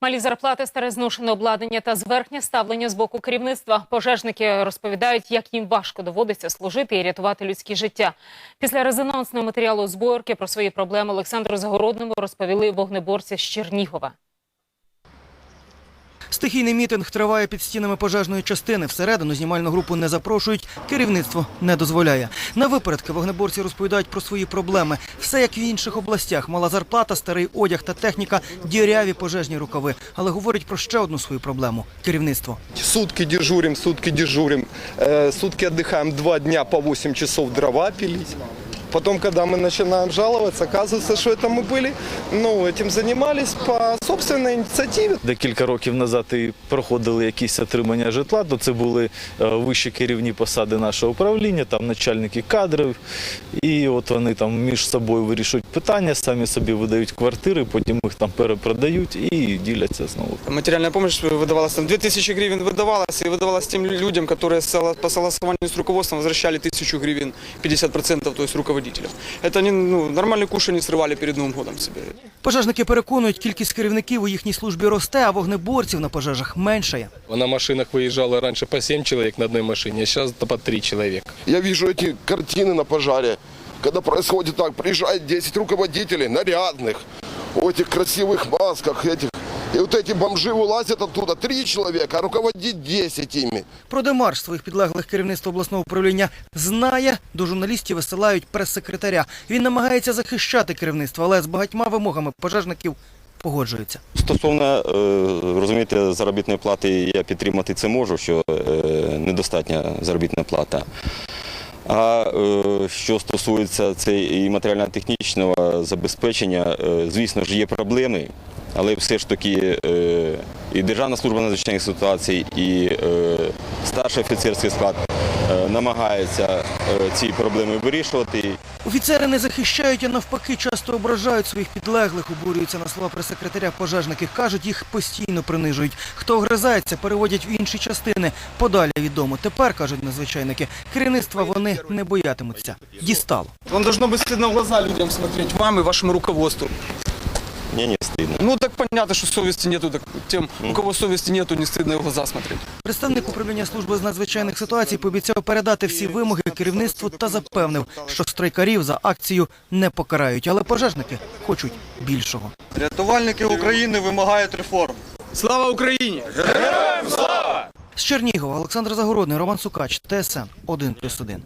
Малі зарплати, старе зношене обладнання та зверхнє ставлення з боку керівництва. Пожежники розповідають, як їм важко доводиться служити і рятувати людські життя. Після резонансного матеріалу зборки про свої проблеми Олександру Загородному розповіли вогнеборці з Чернігова. Стихійний мітинг триває під стінами пожежної частини. Всередину знімальну групу не запрошують, керівництво не дозволяє. На випередки вогнеборці розповідають про свої проблеми. Все як в інших областях. Мала зарплата, старий одяг та техніка, діряві пожежні рукави. Але говорять про ще одну свою проблему керівництво. Сутки дежурим, сутки дежурим, э, сутки отдыхаем, два дня по 8 часов дрова пилить. Потом, когда мы начинаем жаловаться, оказывается, что это мы были, ну, этим занимались по собственной инициативе. Декілька років назад і проходили якісь отримання житла, то це були е, вищі керівні посади нашого управління, там начальники кадрів. І от вони там між собою вирішують питання, самі собі видають квартири, потім їх там перепродають і діляться знову. Материальная помощь выдавалась, там 2000 гривен выдавалась, и выдавалась тем людям, которые согла- по согласованию с руководством возвращали 1000 гривен, 50%, то есть руководителям. Это они ну, нормальный куш они срывали перед Новым годом себе. Пожежники переконують, кількість керівників у їхній службі росте, а вогнеборців на пожежах меншає. На машинах выезжало раньше по 7 человек на одной машине, а сейчас по 3 человека. Я вижу эти картины на пожаре, когда происходит так, приезжает 10 руководителей нарядных, в этих красивых масках, этих. И вот эти бомжи вылазят оттуда, три человека, а руководить 10 ими. Про демарш своїх підлеглих керівництво обласного управління знає. До журналістів висилають прес-секретаря. Він намагається захищати керівництво, але з багатьма вимогами пожежників погоджується. Стосовно е, розумієте, заробітної плати я підтримати це можу, що е, недостатня заробітна плата. А е, що стосується це і матеріально-технічного забезпечення, звісно ж, є проблеми, але все ж таки е, і Державна служба надзвичайних ситуацій, і е, старший офіцерський склад е, намагаються ці проблеми вирішувати. Офіцери не захищають, а навпаки, часто ображають своїх підлеглих, обурюються на слова прес-секретаря пожежники. Кажуть, їх постійно принижують. Хто огризається, переводять в інші частини. Подалі від дому. Тепер, кажуть надзвичайники, керівництва вони не боятимуться. Дістало. Вам должно быть стыдно в глаза людям смотреть, вам и вашему руководству. Мені не стидно. Ну так понятно, что совести нету, так тем, у кого совести нету, не стыдно в глаза смотреть. Представник управління служби з надзвичайних ситуацій пообіцяв передати всі вимоги керівництву та запевнив, що страйкарів за акцію не покарають. Але пожежники хочуть більшого. Рятувальники України вимагають реформ. Слава Украине! З Чернігова Олександр Загородний, Роман Сукач, ТСН 1+,1.